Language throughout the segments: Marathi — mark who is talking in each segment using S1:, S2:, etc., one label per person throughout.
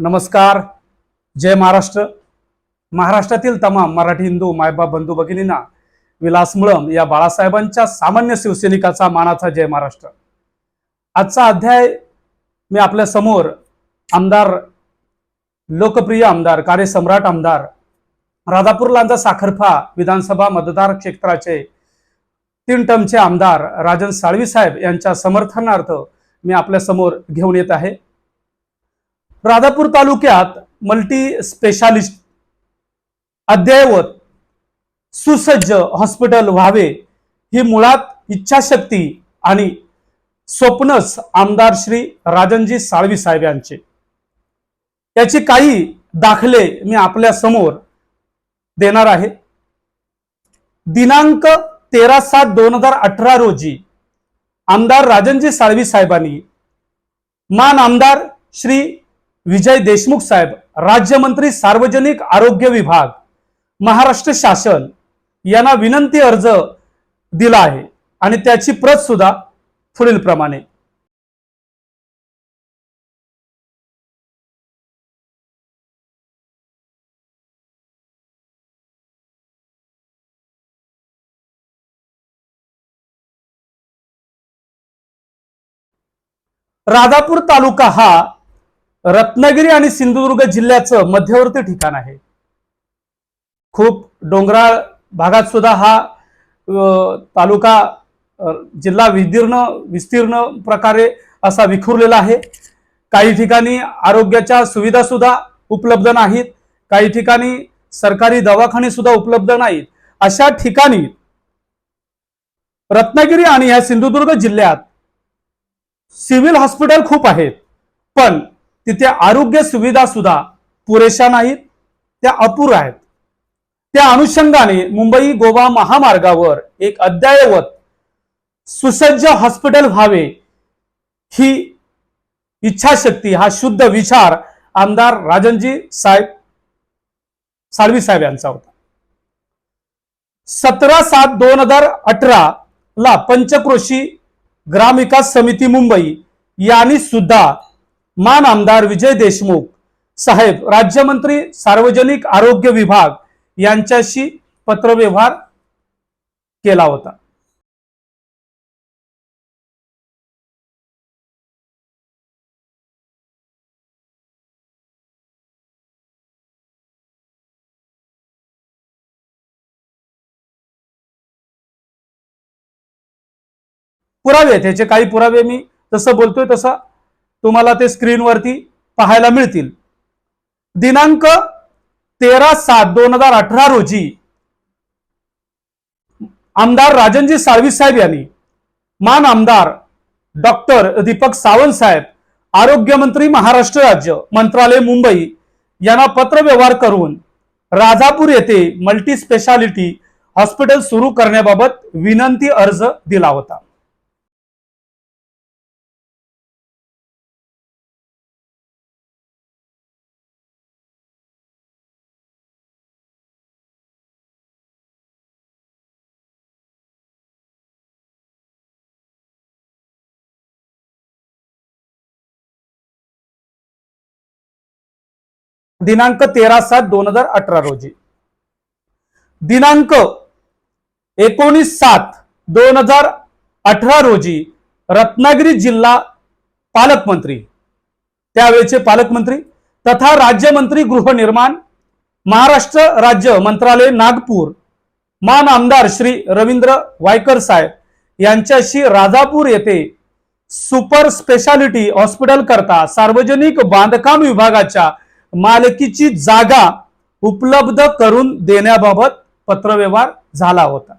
S1: नमस्कार. जय महाराष्ट्र. महाराष्ट्रातील तमाम मराठी हिंदू मायबाप बंधू भगिनींना विलास मुळम या बाळासाहेबांच्या सामान्य शिवसैनिकाचा मानाचा जय महाराष्ट्र. आजचा अध्याय मी आपल्यासमोर आमदार लोकप्रिय आमदार कार्यसम्राट आमदार राधापूर लांजा साखरफा विधानसभा मतदार क्षेत्राचे तीन टर्मचे आमदार राजन साळवी साहेब यांच्या समर्थनार्थ मी आपल्यासमोर घेऊन येत आहे. राधापूर तालुक्यात मल्टी स्पेशालिस्ट अद्ययावत सुसज्ज हॉस्पिटल व्हावे ही मुळात इच्छाशक्ती आणि स्वप्नच आमदार श्री राजनजी साळवी साहेब यांचे याची काही दाखले मी आपल्यासमोर देणार आहे. दिनांक तेरा सात दोन हजार अठरा रोजी आमदार राजनजी साळवी साहेबांनी मान आमदार श्री विजय देशमुख साहेब राज्यमंत्री सार्वजनिक आरोग्य विभाग महाराष्ट्र शासन यांना विनंती अर्ज दिला आहे आणि त्याची प्रत सुद्धा पुढील प्रमाणे राधापूर तालुका हा रत्नागिरी आणि सिंधुदुर्ग जिल्ह्याचं मध्यवर्ती ठिकाण आहे. खूप डोंगराळ भागात सुद्धा हा तालुका जिल्हा विदीर्ण विस्तीर्ण प्रकारे असा विखुरलेला आहे. काही ठिकाणी आरोग्याच्या सुविधा सुद्धा उपलब्ध नाहीत. काही ठिकाणी सरकारी दवाखाने सुद्धा उपलब्ध नाहीत. अशा ठिकाणी रत्नागिरी आणि ह्या सिंधुदुर्ग जिल्ह्यात सिव्हिल हॉस्पिटल खूप आहेत. पण तिथे आरोग्य सुविधा सुद्धा पुरेशा नाहीत. त्या अपुर आहेत. त्या अनुषंगाने मुंबई गोवा महामार्गावर एक अद्ययावत सुसज्ज हॉस्पिटल व्हावे ही इच्छाशक्ती हा शुद्ध विचार आमदार राजनजी साहेब साळवी साहेब यांचा होता. सतरा सात दोन हजार अठरा ला पंचक्रोशी ग्रामविकास समिती मुंबई यांनी सुद्धा मान आमदार विजय देशमुख साहेब राज्यमंत्री सार्वजनिक आरोग्य विभाग यांच्याशी पत्रव्यवहार केला होता. पुरावे आहेत याचे काही पुरावे मी जसं बोलतोय तसं तुम्हाला ते स्क्रीनवरती पाहायला मिळतील. दिनांक तेरा सात दोन हजार अठरा रोजी आमदार राजनजी साळवी साहेब यांनी मान आमदार डॉक्टर दीपक सावंत साहेब आरोग्यमंत्री महाराष्ट्र राज्य मंत्रालय मुंबई यांना पत्रव्यवहार करून राजापूर येथे मल्टी स्पेशालिटी हॉस्पिटल सुरू करण्याबाबत विनंती अर्ज दिला होता. दिनांक तेरा सात दोन हजार अठरा रोजी. दिनांक एकोणीस सात दोन हजार अठरा रोजी रत्नागिरी जिल्हा पालकमंत्री त्यावेळेचे पालकमंत्री तथा राज्यमंत्री गृहनिर्माण महाराष्ट्र राज्य मंत्रालय नागपूर मान आमदार श्री रवींद्र वायकर साहेब यांच्याशी राजापूर येथे सुपर स्पेशालिटी हॉस्पिटल करता सार्वजनिक बांधकाम विभागाच्या मालकीची जागा उपलब्ध करून देण्याबाबत पत्रव्यवहार झाला होता.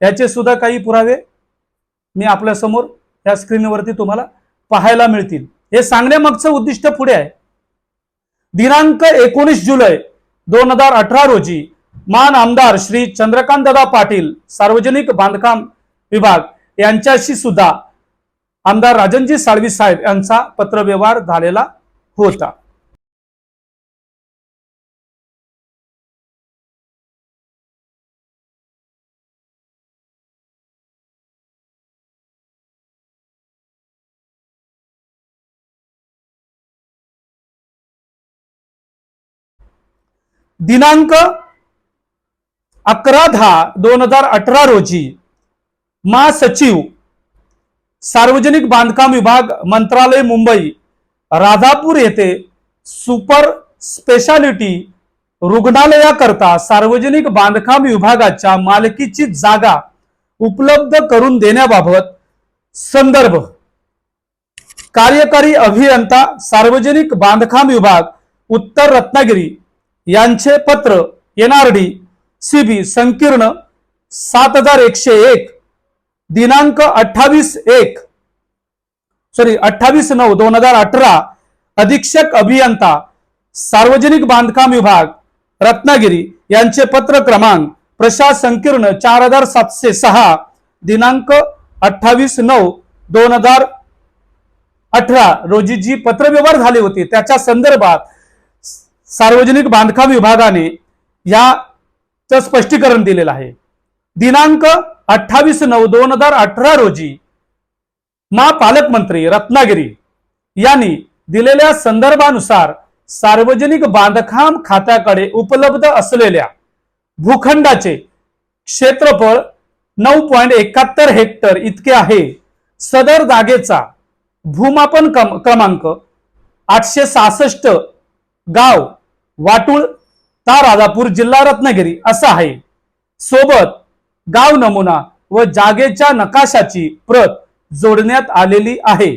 S1: याचे सुद्धा काही पुरावे मी आपल्यासमोर समोर या स्क्रीनवरती तुम्हाला पाहायला मिळतील. हे सांगण्यामागचं उद्दिष्ट पुढे आहे. दिनांक एकोणीस जुलै दोन हजार अठरा रोजी मान आमदार श्री चंद्रकांतदा पाटील सार्वजनिक बांधकाम विभाग यांच्याशी सुद्धा आमदार राजनजी साळवी साहेब यांचा पत्रव्यवहार झालेला होता. दिनांक अकरा दहा दोन हजार अठरा रोजी महासचिव सार्वजनिक बांधकाम विभाग मंत्रालय मुंबई राधापूर येथे सुपर स्पेशालिटी रुग्णालयाकरता सार्वजनिक बांधकाम विभागाच्या मालकीची जागा उपलब्ध करून देण्याबाबत संदर्भ. कार्यकारी अभियंता सार्वजनिक बांधकाम विभाग उत्तर रत्नागिरी. यांचे पत्र एनआरडी सीबी संकीर्ण सात हजार एकशे एक दिनांक अठ्ठावीस एक सॉरी अठ्ठावीस नऊ दोन हजार अठरा अधीक्षक अभियंता सार्वजनिक बांधकाम विभाग रत्नागिरी यांचे पत्र क्रमांक प्रशास संकीर्ण चार हजार सातशे सहा दिनांक अठ्ठावीस नऊ दोन हजार अठरा रोजी जी पत्रव्यवहार झाले होते त्याच्या संदर्भात सार्वजनिक बांधकाम विभागाने याचं स्पष्टीकरण दिलेलं आहे. दिनांक अठ्ठावीस नऊ दोन हजार अठरा रोजी मा पालकमंत्री रत्नागिरी यांनी दिलेल्या संदर्भानुसार सार्वजनिक बांधकाम खात्याकडे उपलब्ध असलेल्या भूखंडाचे क्षेत्रफळ नऊ पॉईंट एकाहत्तर हेक्टर इतके आहे. सदर जागेचा भूमापन क्रमांक आठशे सहासष्ट गाव वाटूळ ता राजापूर जिल्हा रत्नागिरी असा आहे. सोबत गाव नमुना व जागेच्या नकाशाची प्रत जोडण्यात आलेली आहे.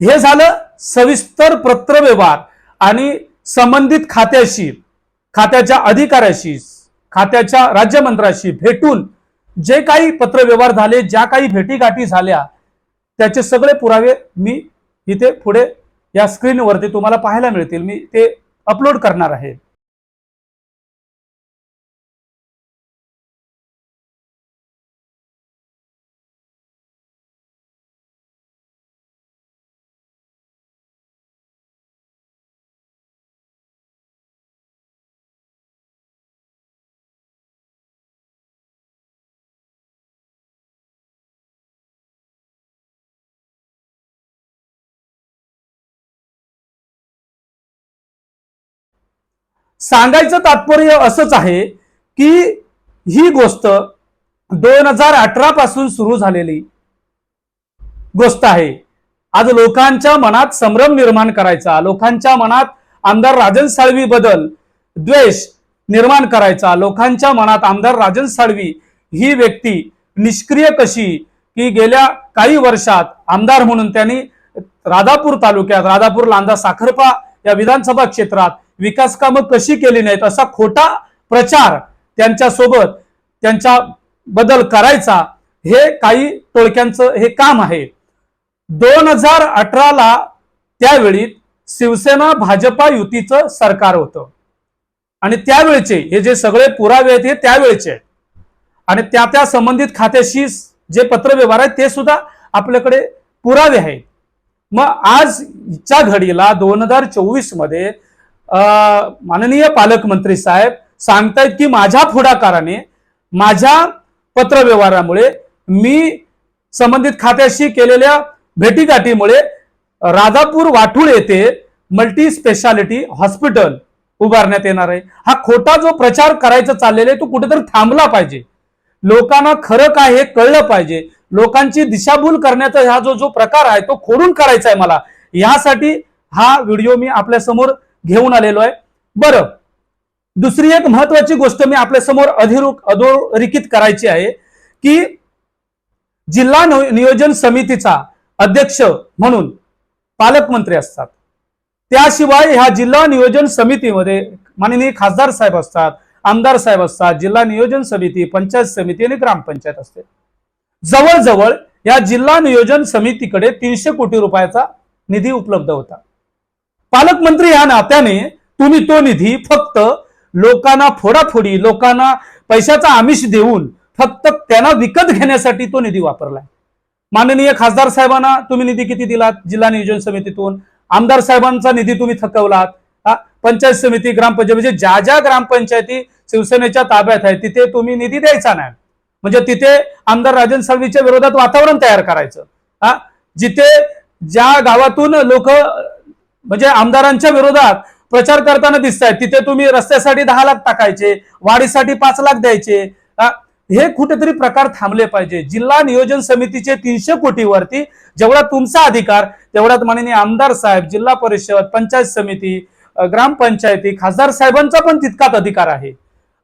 S1: हे झालं सविस्तर पत्रव्यवहार आणि संबंधित खात्याशी खात्याच्या अधिकाऱ्याशी खात्याच्या राज्यमंत्र्याशी भेटून जे काही पत्रव्यवहार झाले ज्या काही भेटीगाठी झाल्या त्याचे सगळे पुरावे मी इथे पुढे या स्क्रीनवरती तुम्हाला पाहायला मिळतील. मी ते अपलोड करणार आहे. सांगायचं तात्पर्य असंच आहे की ही गोष्ट दोन हजार अठरा पासून सुरू झालेली गोष्ट आहे. आज लोकांच्या मनात संभ्रम निर्माण करायचा लोकांच्या मनात आमदार राजन साळवी बदल द्वेष निर्माण करायचा लोकांच्या मनात आमदार राजन साळवी ही व्यक्ती निष्क्रिय कशी की गेल्या काही वर्षात आमदार म्हणून त्यांनी राधापूर तालुक्यात राधापूर लांजा साखरपा या विधानसभा क्षेत्रात विकास कामं कशी केली नाहीत असा खोटा प्रचार त्यांच्यासोबत त्यांच्या बदल करायचा हे काही टोळक्यांचं हे काम आहे. दोन हजार अठराला त्यावेळी शिवसेना भाजपा युतीचं सरकार होतं. आणि त्यावेळचे हे जे सगळे पुरावे आहेत हे त्यावेळचे आहेत. आणि त्या त्या संबंधित खात्याशी जे पत्रव्यवहार आहेत ते सुद्धा आपल्याकडे पुरावे आहेत. मग आजच्या घडीला दोन हजार चोवीसमध्ये माननीय पालकमंत्री साहेब सांगतायत की माझ्या पुढाकाराने माझ्या पत्रव्यवहारामुळे मी संबंधित खात्याशी केलेल्या भेटीगाठीमुळे राधापूर वाठूळ येथे मल्टी स्पेशालिटी हॉस्पिटल उभारण्यात येणार आहे. हा खोटा जो प्रचार करायचा चाललेला आहे तो कुठेतरी थांबला पाहिजे. लोकांना खरं काय हे कळलं पाहिजे. लोकांची दिशाभूल करण्याचा हा जो जो प्रकार आहे तो खोडून करायचा आहे मला. यासाठी हा व्हिडिओ मी आपल्यासमोर घेऊन आलेलो आहे. बरं दुसरी एक महत्वाची गोष्ट मी आपल्यासमोर अधिरूक अधोरेखित करायची आहे की जिल्हा नियोजन समितीचा अध्यक्ष म्हणून पालकमंत्री असतात. त्याशिवाय ह्या जिल्हा नियोजन समितीमध्ये माननीय खासदार साहेब असतात आमदार साहेब असतात जिल्हा नियोजन समिती पंचायत समिती आणि ग्रामपंचायत असते. जवळजवळ या जिल्हा नियोजन समितीकडे तीनशे कोटी रुपयाचा निधी उपलब्ध होता. पालकमंत्री या नात्याने तुम्ही तो निधी फक्त लोकांना फोडाफोडी लोकांना पैशाचा आमिष देऊन फक्त त्यांना विकत घेण्यासाठी तो निधी वापरलाय. माननीय खासदार साहेबांना तुम्ही निधी किती दिलात? जिल्हा नियोजन समितीतून. आमदार साहेबांचा निधी तुम्ही थकवलात. पंचायत समिती ग्रामपंचायत म्हणजे ज्या ज्या ग्रामपंचायती शिवसेनेच्या ताब्यात आहे तिथे तुम्ही निधी द्यायचा नाही. म्हणजे तिथे आमदार राजन साळवीच्या विरोधात वातावरण तयार करायचं. हा? जिथे ज्या गावातून लोक म्हणजे आमदारांच्या विरोधात प्रचार करताना दिसत आहेत तिथे तुम्ही रस्त्यासाठी दहा लाख टाकायचे वाढीसाठी पाच लाख द्यायचे. हे कुठेतरी प्रकार थांबले पाहिजे. जिल्हा नियोजन समितीचे तीनशे कोटीवरती जेवढा तुमचा अधिकार तेवढ्यात माननीय आमदार साहेब जिल्हा परिषद पंचायत समिती ग्रामपंचायती खासदार साहेबांचा पण तितकाच अधिकार आहे.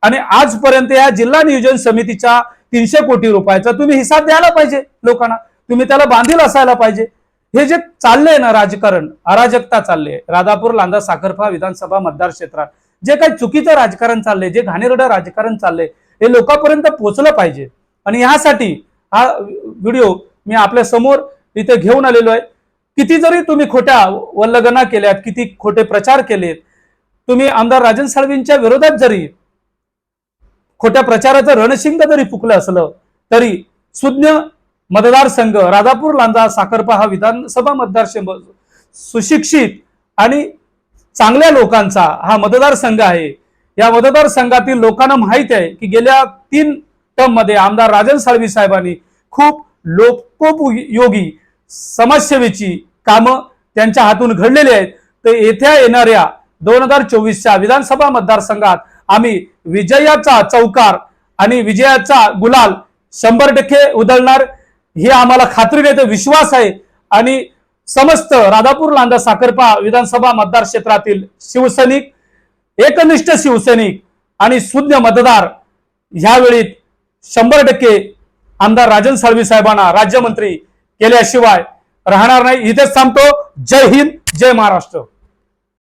S1: आणि आजपर्यंत या जिल्हा नियोजन समितीच्या तीनशे कोटी रुपयाचा तुम्ही हिसाब द्यायला पाहिजे लोकांना. तुम्ही त्याला बांधील असायला पाहिजे. हे जे चाललंय ना राजकारण अराजकता चालले राधापूर लांदा साखरफा विधानसभा मतदार क्षेत्रात जे काही चुकीचं राजकारण चाललंय जे घाणेरडं राजकारण चाललंय हे लोकांपर्यंत पोहोचलं पाहिजे. आणि ह्यासाठी हा व्हिडिओ मी आपल्यासमोर इथे घेऊन आलेलो आहे. किती जरी तुम्ही खोट्या वल्लगना केल्यात किती खोटे प्रचार केलेत तुम्ही आमदार राजन साळवींच्या विरोधात जरी खोट्या प्रचाराचं रणशिंग जरी फुकलं असलं तरी सुज्ञ मतदारसंघ राधापूर लांजा साखरपा हा विधानसभा मतदारसंघ सुशिक्षित आणि चांगल्या लोकांचा हा मतदारसंघ आहे. या मतदारसंघातील लोकांना माहीत आहे की गेल्या तीन टर्ममध्ये आमदार राजन साळवी साहेबांनी खूप लोकोपयोगी समाजसेवेची कामं त्यांच्या हातून घडलेली आहेत. तर येत्या येणाऱ्या दोन हजार चोवीसच्या विधानसभा मतदारसंघात आम्ही विजयाचा चौकार आणि विजयाचा गुलाल शंभर टक्के उधळणार. हे आम्हाला खात्री देते विश्वास आहे. आणि समस्त राधापूर लांदा साखरपा विधानसभा मतदार क्षेत्रातील शिवसैनिक एकनिष्ठ शिवसैनिक आणि सुज्ञ मतदार ह्यावेळी शंभर टक्के आमदार राजन साळवी साहेबांना राज्यमंत्री केल्याशिवाय राहणार नाही. इथेच थांबतो. जय हिंद जय महाराष्ट्र.